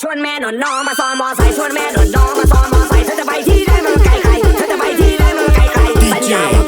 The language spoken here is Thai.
ชวนแม่หนอนน้องมาซ้อมมอไซค์ชวนแม่หนอนน้องมาซ้อมมอไซค์เธอจะไปที่ไดมันไกลไกลเธอจะไปที่ไดมันไกลไกลปัญญา